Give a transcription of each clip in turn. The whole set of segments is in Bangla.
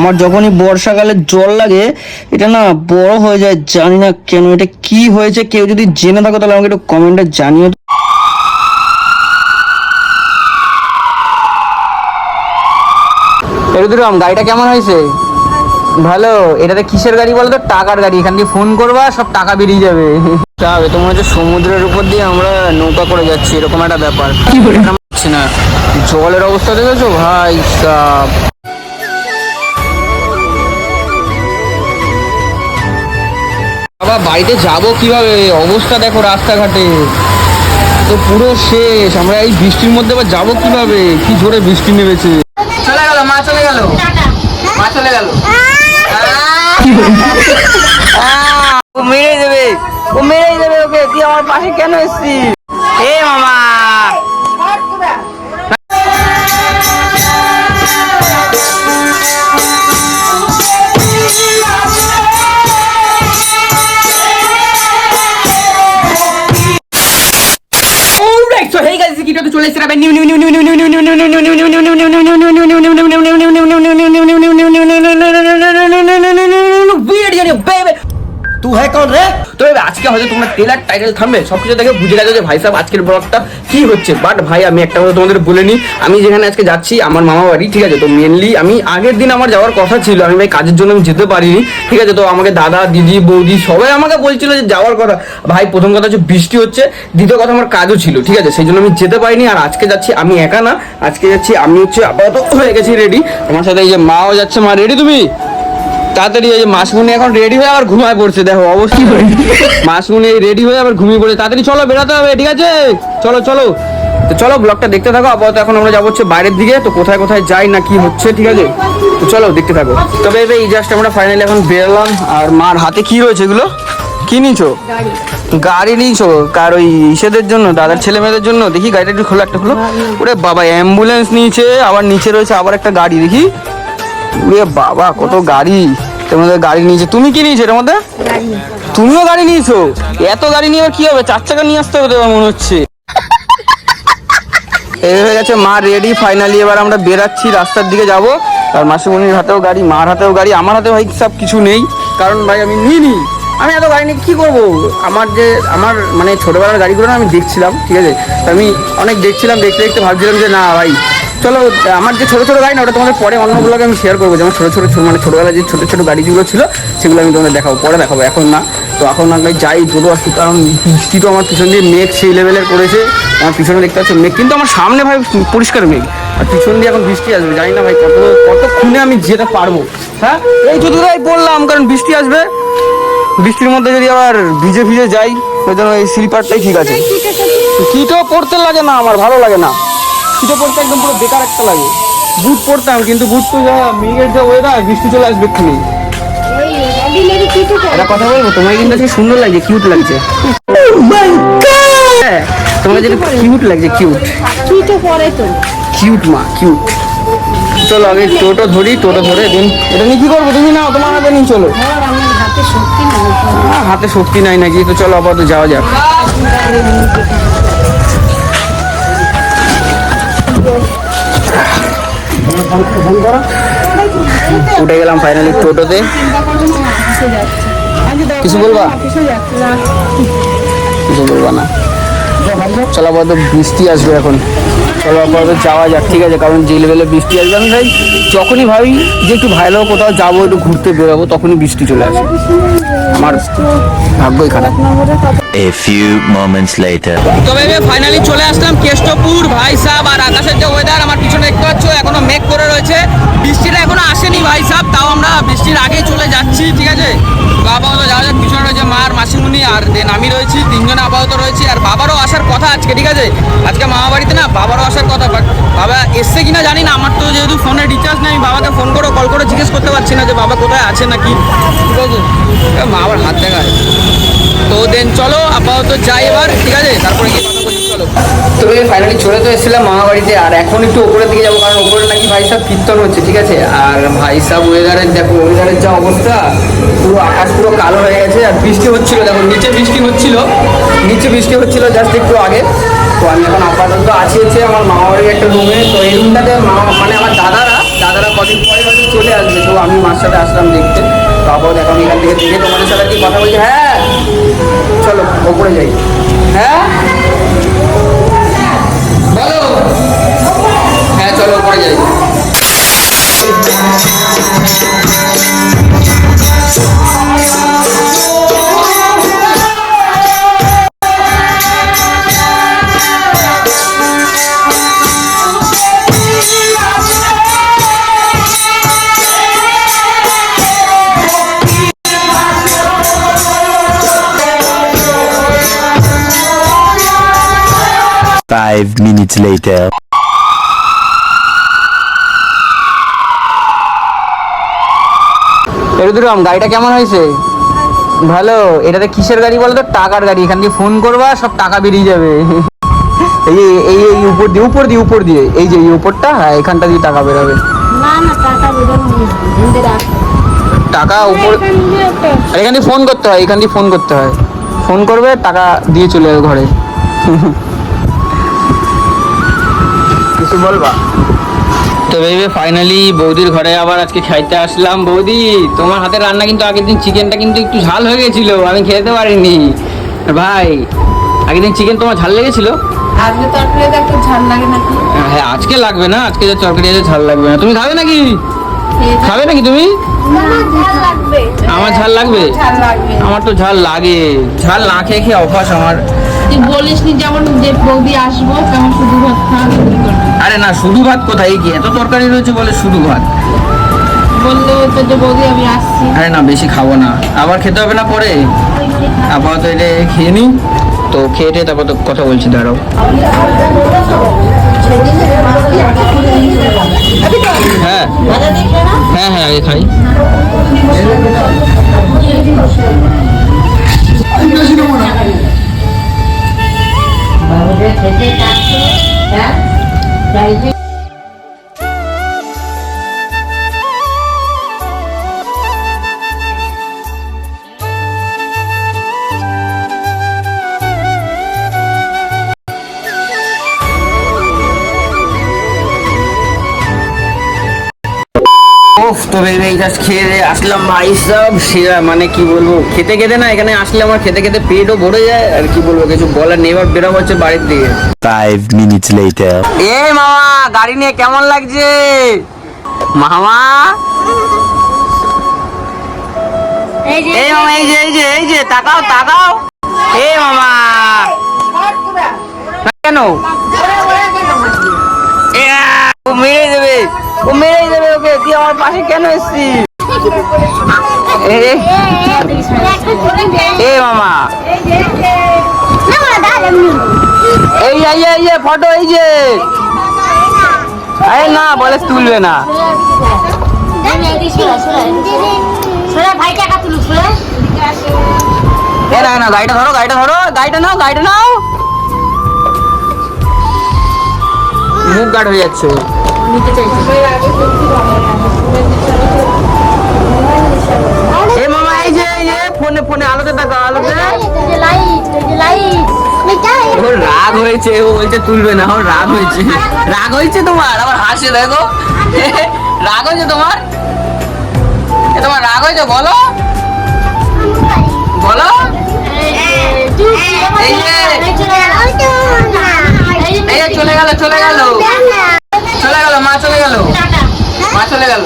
আমার যখনই বর্ষাকালে জল লাগে এটা না বড় হয়ে যায় জানি না কেন। এটা কি হয়েছে কেউ যদি জেনে থাকো তাহলে আমাকে একটু কমেন্টে জানিও তো। গাড়িটা কেমন হয়েছে? ভালো। এটাতে কিসের গাড়ি বলো তো টাকার গাড়ি। এখান দিয়ে ফোন করবা সব টাকা বেরিয়ে যাবে। যাবে তোমার হচ্ছে সমুদ্রের উপর দিয়ে আমরা নৌকা করে যাচ্ছি এরকম একটা ব্যাপার। না। জলের অবস্থা দেখেছ? ভাই সাব। বাবা বাড়িতে যাব কীভাবে? অবস্থা দেখো রাস্তাঘাটে। তো পুরো শেষ। আমরা এই বৃষ্টির মধ্যে আবার যাব কীভাবে? কি জোরে বৃষ্টি নেমেছে। চলে গেল মা চলে গেল। মা চলে গেল। ও মেরে দেবে। ও মেরে দেবে ওকে। তুই আমার পাশে কেন এসছিস? এবার আজকে হয়তো তোমরা ট্রেলার টাইটেল থামবে, সবকিছু দেখে বুঝে গেছো যে ভাই সাহেব আজকের ব্লগটা কি হচ্ছে। বাট ভাই, আমি একটা কথা তোমাদের বলে নিই, আমি যেখানে আজকে যাচ্ছি, আমার মামা বাড়ি, ঠিক আছে? তো মেনলি আমি আগের দিন আমার যাওয়ার কথা ছিল, আমি ভাই কাজের জন্য আমি যেতে পারিনি, ঠিক আছে? তো আমাকে দাদা, দিদি, বৌদি সবাই আমাকে বলছিল যে যাওয়ার কথা। ভাই, প্রথম কথা হচ্ছে বৃষ্টি হচ্ছে, দ্বিতীয় কথা আমার কাজও ছিল, ঠিক আছে? সেই জন্য আমি যেতে পারিনি, আর আজকে যাচ্ছি আমি একা না, আজকে যাচ্ছি আমি হচ্ছে আপাতত হয়ে গেছি রেডি আমার সাথে এই যে মাও যাচ্ছে, মা রেডি তুমি? তাড়াতাড়ি ওই যে মাসমুনি এখন রেডি হয়ে আবার ঘুমায় পড়ছে দেখো অবশ্যই মাসমুনি রেডি হয়ে আবার ঘুমিয়ে পড়ে তাড়াতাড়ি চলো বেরোতে হবে ঠিক আছে? চলো চলো। তো চলো ব্লগটা দেখতে থাকো আপাতত এখন আমরা যাব হচ্ছে বাইরের দিকে তো কোথায় কোথায় যাই না কি হচ্ছে ঠিক আছে? তো চলো দেখতে থাকো। তবে এবার এই জাস্ট আমরা ফাইনালি এখন বেরোলাম আর মার হাতে কি রয়েছে এগুলো? কি নিছো গাড়ি। নিয়েছো? কার ওই ইসেদের জন্য দাদার ছেলে মেয়েদের জন্য? দেখি গাড়িটা একটু খোলো একটা খোলো। ওরে বাবা অ্যাম্বুলেন্স নিয়েছে আবার নিচে রয়েছে আবার একটা গাড়ি দেখি। ওরে বাবা, কত গাড়ি। তোমাদের গাড়ি নিয়েছে। তুমি কি নিয়েছো এর মধ্যে? তুমিও গাড়ি নিয়েছো? এত গাড়ি নিয়ে কি হবে? চার চাকা নিয়ে আসতে হবে তো এবার মনে হচ্ছে। এই হয়ে গেছে মা রেডি ফাইনালি এবার আমরা বেরাচ্ছি, রাস্তার দিকে যাব। আর মাসিমণির হাতেও গাড়ি, মার হাতেও গাড়ি, আমার হাতে ভাই সব কিছু নেই। কারণ ভাই আমি নিইনি। আমি এত গাড়ি নিয়ে কী করব? আমার যে, আমার মানে ছোটোবেলার গাড়িগুলো না আমি দেখছিলাম, ঠিক আছে? আমি অনেক দেখছিলাম, দেখতে দেখতে ভাবছিলাম যে না ভাই চলো আমার যে ছোটো ছোটো গাড়ি না ওটা তোমাদের পরে অন্যগুলোকে আমি শেয়ার করব। যেমন ছোটো ছোটো মানে ছোটোবেলায় যে ছোটো ছোটো গাড়িগুলো ছিল সেগুলো আমি তোমাদের দেখাবো পরে দেখাবো। এখন না তো এখন আমি যাই দুটো আসছি কারণ বৃষ্টি তো আমার পিছন দিয়ে মেঘ সেই লেভেলের করেছে। আমার পিছনে দেখতে পাচ্ছ মেঘ কিন্তু আমার সামনে ভাই পরিষ্কার মেঘ। আর পিছন দিয়ে এখন বৃষ্টি আসবে জানি না ভাই কত কতক্ষণে আমি যেতে পারব। হ্যাঁ? এই তো দুটাই বললাম কারণ বৃষ্টি আসবে। বৃষ্টির মধ্যে যদি আবার ভিজে ভিজে যাই ওই জন্য এই স্লিপারটাই ঠিক আছে। কিটো পড়তে লাগে না আমার ভালো লাগে না। কিটো পড়তে একদম পুরো বেকার একটা লাগে। বুট পরতাম কিন্তু বুট তো যা মেঘের যা ওয়েদার বৃষ্টি চলে আসবে এক্ষুনি। একটা কথা বলব তোমাকে কিন্তু আজকে সুন্দর লাগছে কিউট লাগছে। হ্যাঁ, তোমাকে যেটা কিউট লাগছে কিউট কিটো পরে তো। কিউট মা কিউট চলো আগে টোটো ধরি টোটো ধরে দিন এটা নিয়ে কি করব? তুমি নাও তোমার হাতে নিয়ে চলো। হাতে শক্তি নাই। হাতে শক্তি নাই নাকি তো চলো আপাতত যাওয়া যাক। উঠে গেলাম ফাইনালি টোটোতে। কিছু বলবা? কিছু বলবা না। চলো আপাতত বৃষ্টি আসবে এখন। চলো আপাতত যাওয়া যাক, ঠিক আছে? কারণ যে লেভেলে বৃষ্টি আসবে, আমি ভাই যখনই ভাবি যে একটু ভালো কোথাও যাব, একটু ঘুরতে বেরোবো, তখনই বৃষ্টি চলে আসে। আমার ভাগ্যই খারাপ। A few moments later. তবে ফাইনালি চলে আসলাম কেষ্টপুর, ভাই সাহেব আর আকাশের যে ওয়েদার আমার পিছনে দেখতে পাচ্ছ, এখনও মেঘ করে রয়েছে। বৃষ্টিটা এখনও আসেনি ভাই সাহেব তাও আমরা বৃষ্টির আগেই চলে যাচ্ছি, ঠিক আছে? বাবা তো যাওয়া যাক পিছনে রয়েছে, মার মাসিমুনি আর দেন আমি রয়েছি, তিনজনে আপাতত রয়েছি, আর বাবারও আসার কথা আজকে, ঠিক আছে? আজকে মামা বাড়িতে না বাবারও আসার কথা বাট বাবা এসছে কিনা জানি না, আমার তো যেহেতু ফোনে রিচার্জ নেই আমি বাবাকে ফোন করে কল করে জিজ্ঞেস করতে পারছি না যে বাবা কোথায় আছে নাকি, ঠিক আছে? মা আবার হাত দেখায়। তো দেন চলো, আপাতত যাই এবার, ঠিক আছে? তারপরে গিয়ে কথা বলছি চলো। তো ফাইনালি চলে তো এসেছিলাম মামা বাড়িতে আর এখন একটু উপরের দিকে যাব, কারণ উপরে নাকি ভাই সাহেব কীর্তন হচ্ছে, ঠিক আছে? আর ভাই সাহেব ওয়েদারের দেখো ওয়েদারের যা অবস্থা, পুরো আকাশ পুরো কালো হয়ে গেছে, আর বৃষ্টি হচ্ছিল, দেখো, নিচে বৃষ্টি হচ্ছিল, নিচে বৃষ্টি হচ্ছিল জাস্ট একটু আগে। তো আমি এখন আপাতত আছি হচ্ছে আমার মামা বাড়ির একটা রুমে তো এই রুমটাতে মানে আমার দাদারা দাদারা কদিন পরে হয়তো চলে আসবে, তো আমি মার সাথে আসলাম দেখতে। তারপর এখন এখান থেকে দেখে তোমাদের সাথে কি কথা বলছি। হ্যাঁ চলো ওপরে যাই। হ্যাঁ? বলো। হ্যাঁ চলো ওপরে যাই। Five minutes later. এরুদুরাম গাড়িটা কেমন হয়েছে? ভালো। এটাতে কিসের গাড়ি বলো তো টাকার গাড়ি। এখান দিয়ে ফোন করবা সব টাকা বেরিয়ে যাবে। এই এই এই উপর দিয়ে উপর দিয়ে উপর দিয়ে। এই যে এই উপরটা হ্যাঁ এখানটা দিয়ে টাকা বেরোবে। না না টাকা উপর আর এখান দিয়ে ফোন করতে হয় এখান দিয়ে ফোন করতে হয়। ফোন করবে টাকা দিয়ে চলে যাবে ঘরে। কিছু বলবা? তো ভেবে ফাইনালি বৌদির ঘরে আবার আজকে খাইতে আসলাম। বৌদি তোমার হাতের রান্না কিন্তু আগের দিন চিকেনটা কিন্তু একটু ঝাল হয়ে গেছিল আমি খেতে পারিনি। ভাই আগের দিন চিকেন তোমার ঝাল লেগেছিল? আজকে তরকারিতে একটু ঝাল লাগে নাকি? হ্যাঁ আজকে লাগবে না আজকে যে তরকারি আছে ঝাল লাগবে না। তুমি খাবে নাকি? খাবে নাকি তুমি? আমার ঝাল লাগবে? ঝাল লাগবে। আমার তো ঝাল লাগে। ঝাল না খেয়ে খেয়ে অভ্যাস আমার। তুই বলিস নি যেমন যে বৌদি আসব তেমন শুধু ভাত খাওয়া শুরু করবি। আরে না শুধু ভাত কোথায়? কি এত তরকারি রয়েছে বলে শুধু ভাত? বলল তো যে বৌদি আমি আসছি। আরে না বেশি খাব না। আবার খেতে হবে না পরে? আপাতত এটা খেয়ে নিই তো খেয়ে টেয়ে তারপর তো কথা বলছি দাঁড়াও। হ্যাঁ। হ্যাঁ হ্যাঁ আগে খাই। জাস্ট খেয়ে আসলাম ভাই সব সেরা মানে কি বলব খেতে খেতে না এখানে আসলে আমার খেতে খেতে পেটও ভরে যায় আর কি বলব কিছু বলার নেই এবার বেরোবো হচ্ছে বাড়ির দিকে। Five minutes later. এ মামা গাড়ি নিয়ে কেমন লাগছে? মামা? এই মামা এই যে। এই যে এই যে তাকাও তাকাও। এ মামা। কেন? এ, মেরে ওকে তুই আমার পাশে কেন এসছিস? বলে তুলবে না। গাড়িটা ধরো গাড়িটা ধরো, গাড়িটা নাও গাড়িটা নাও। মুখ গার্ড হয়ে যাচ্ছে। নিতে চাইছি। রাগ হয়েছে, ও বলছে তুলবে না ওর রাগ হয়েছে। রাগ হয়েছে তোমার, আবার হাসে দেখো। রাগ হয়েছে তোমার? তোমার রাগ হয়েছে, বলো। বলো। এই যে এই যে চলে গেল চলে গেল চলে গেল মা চলে গেল মা চলে গেল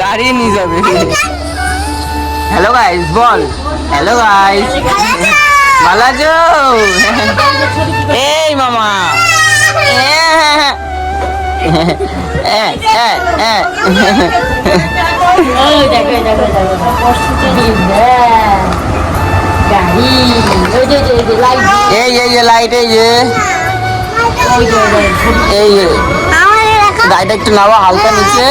গাড়ি নিয়ে যাবে। হ্যালো গাইস বল। হ্যালো গাইস ভালো আছো? এই মামা। এই যে লাইট এই যে। এই যে। যে গাড়িটা একটু নাও হালকা নিচে।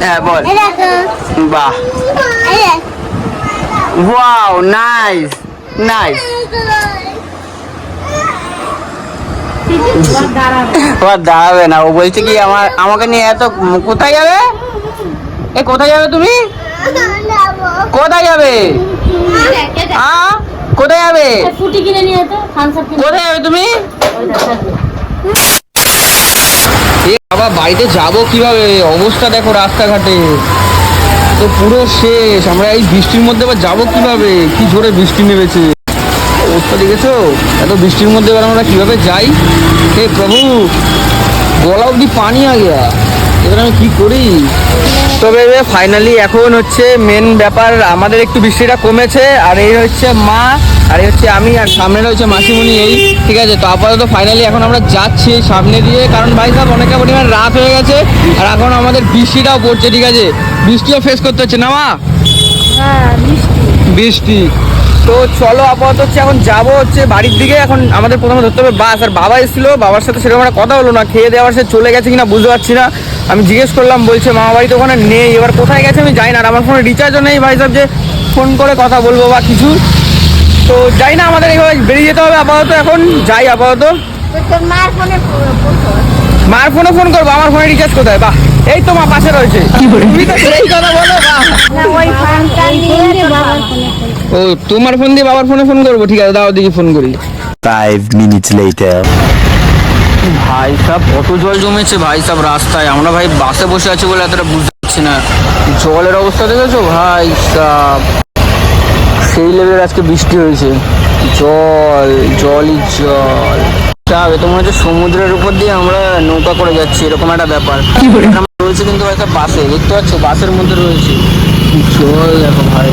হ্যাঁ বল। বাহ। ওয়াও নাইস নাইস ও দাঁড়াবে না ও বলছে কি আমার আমাকে নিয়ে এত কোথায় যাবে? এ কোথায় যাবে তুমি? কোথায় যাবে? কোথায় যাবে? কোথায় যাবে তুমি? এ বাবা, বাড়িতে যাব কীভাবে? অবস্থা দেখো রাস্তাঘাটে। তো পুরো শেষ। আমরা এই বৃষ্টির মধ্যে আবার যাব কীভাবে? কি জোরে বৃষ্টি নেমেছে? অবস্থা দেখেছ? এত বৃষ্টির মধ্যে এবার আমরা কীভাবে যাই? হে প্রভু, গলা অব্দি পানি আগে এবার আমি কি করি? তবে ফাইনালি এখন হচ্ছে মেন ব্যাপার, আমাদের একটু বৃষ্টিটা কমেছে, আর এই হচ্ছে মা, আর এই হচ্ছে আমি, আর সামনে রয়েছে মাসিমণি এই, ঠিক আছে? তো আপাতত ফাইনালি এখন আমরা যাচ্ছি সামনে দিয়ে, কারণ ভাই সাহেব অনেকটা পরিমাণ রাত হয়ে গেছে, আর এখন আমাদের বৃষ্টিটাও পড়ছে, ঠিক আছে? বৃষ্টিও ফেস করতে হচ্ছে না মা? বৃষ্টি। তো চলো আপাতত হচ্ছে এখন যাব হচ্ছে বাড়ির দিকে। এখন আমাদের প্রথমে ধরতে হবে বাস। আর বাবা এসেছিল বাবার সাথে সেরকম একটা কথা হলো না। খেয়ে দেওয়ার সে চলে গেছে কিনা বুঝতে পারছি না। আমি জিজ্ঞেস করলাম বলছে মামা বাড়ি তো ওখানে নেই। এবার কোথায় গেছে আমি যাই না। আর আমার ফোনে রিচার্জও নেই ভাই সাহেব যে ফোন করে কথা বলব বা কিছু। তো যাই না আমাদের এইভাবে বেরিয়ে যেতে হবে আপাতত এখন। যাই আপাতত। মার ফোনে মার ফোনে ফোন করব আমার ফোনে রিচার্জ কোথায়? বাহ। এই তো মা পাশে রয়েছে। তুমি তো সেই কথা বলো বাহ ওই ফোনটা নিয়ে বাবার ফোনে ও তোমার ফোন দিয়ে বাবার ফোনে ফোন করব? ঠিক আছে দাও দিকে ফোন করি। Five minutes later. ভাই সাহেব কত জল জমেছে ভাই সাহেব রাস্তায়। আমরা ভাই বাসে বসে আছি বলে এতটা বুঝতে পারছি না। জলের অবস্থা দেখেছ? ভাই সাহেব সেই লেভেলের আজকে বৃষ্টি হয়েছে। জল জলই জল। সাহেব এ তো মনে হচ্ছে সমুদ্রের উপর দিয়ে আমরা নৌকা করে যাচ্ছি এরকম একটা ব্যাপার। রয়েছে কিন্তু একটা বাসে দেখতে পাচ্ছ? বাসের মধ্যে রয়েছে। জল দেখো ভাই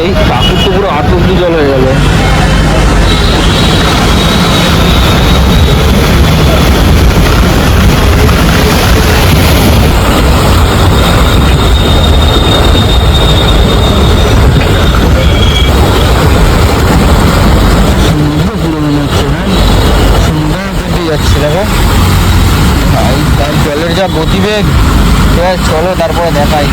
এই কাকুর তো পুরো আট অব্দি জল হয়ে গেল যাচ্ছে দেখো ভাই তার জলের যা গতিবেগ। এবার চলো তারপরে দেখাই।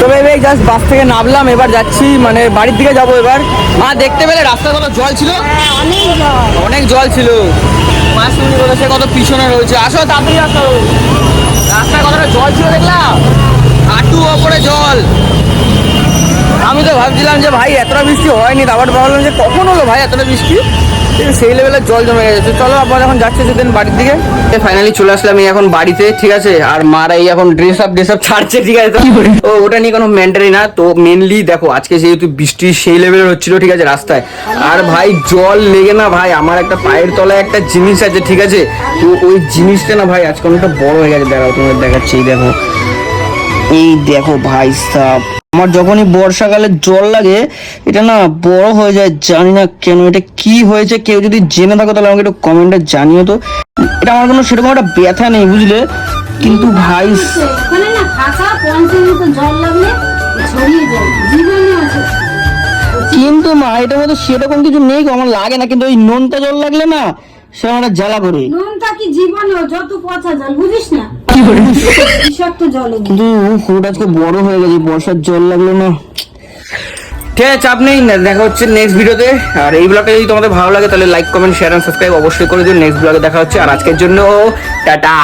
তবে জাস্ট বাস থেকে নামলাম, এবার যাচ্ছি মানে বাড়ির দিকে যাব এবার। মা, দেখতে পেলে রাস্তায় কত জল ছিল? অনেক জল অনেক জল ছিল মাসুনি বলেছে কত পিছনে রয়েছে। আসো, তাড়াতাড়ি আসো। রাস্তায় কতটা জল ছিল দেখলাম? হাঁটু ওপরে জল। আমি তো ভাবছিলাম যে, ভাই, এতটা বৃষ্টি হয়নি। তারপর ভাবলাম যে, কখন হলো ভাই এতটা বৃষ্টি? সেই লেভেলের জল জমে গেছে। চলো আবার এখন যাচ্ছে সেদিন বাড়ির দিকে। ফাইনালি চলে আসলাম এই এখন বাড়িতে ঠিক আছে? আর মারা এই এখন ড্রেস আপ ড্রেস আপ ছাড়ছে ঠিক আছে তো? ও ওটা নিয়ে কোনো ম্যান্টারি না। তো মেনলি দেখো আজকে যেহেতু বৃষ্টি সেই লেভেলের হচ্ছিল ঠিক আছে রাস্তায়। আর ভাই জল লেগে না ভাই আমার একটা পায়ের তলায় একটা জিনিস আছে ঠিক আছে? তো ওই জিনিসটা না ভাই আজকে অনেকটা বড় হয়ে গেছে। দাঁড়াও তোমাদের দেখাচ্ছি দেখো। এই দেখো ভাই সাহ আমার যখনই বর্ষাকালে জল লাগে এটা না বড় হয়ে যায় জানি না কেন। এটা কি হয়েছে কেউ যদি জেনে থাকো তাহলে আমাকে একটু কমেন্টে জানিও তো। এটা আমার কোনো সেরকম একটা ব্যথা নেই বুঝলে? কিন্তু ভাই মতো কিন্তু মা এটার মধ্যে সেরকম কিছু নেই আমার লাগে না। কিন্তু ওই নোনতা জল লাগলে না সে আমার জ্বালা করে নুনটা কি জীবনে যত পচা জল বুঝিস না? বিষাক্ত জল কিন্তু ফুট আজকে বড় হয়ে গেছে বর্ষার জল লাগল না। ঠিক আছে চাপ নেই দেখা হচ্ছে নেক্সট ভিডিওতে আর এই ব্লগটা যদি তোমাদের ভালো লাগে তাহলে like comment share and subscribe অবশ্যই করে দিন নেক্সট ব্লগে দেখা হচ্ছে। আর আজকের জন্য টাটা।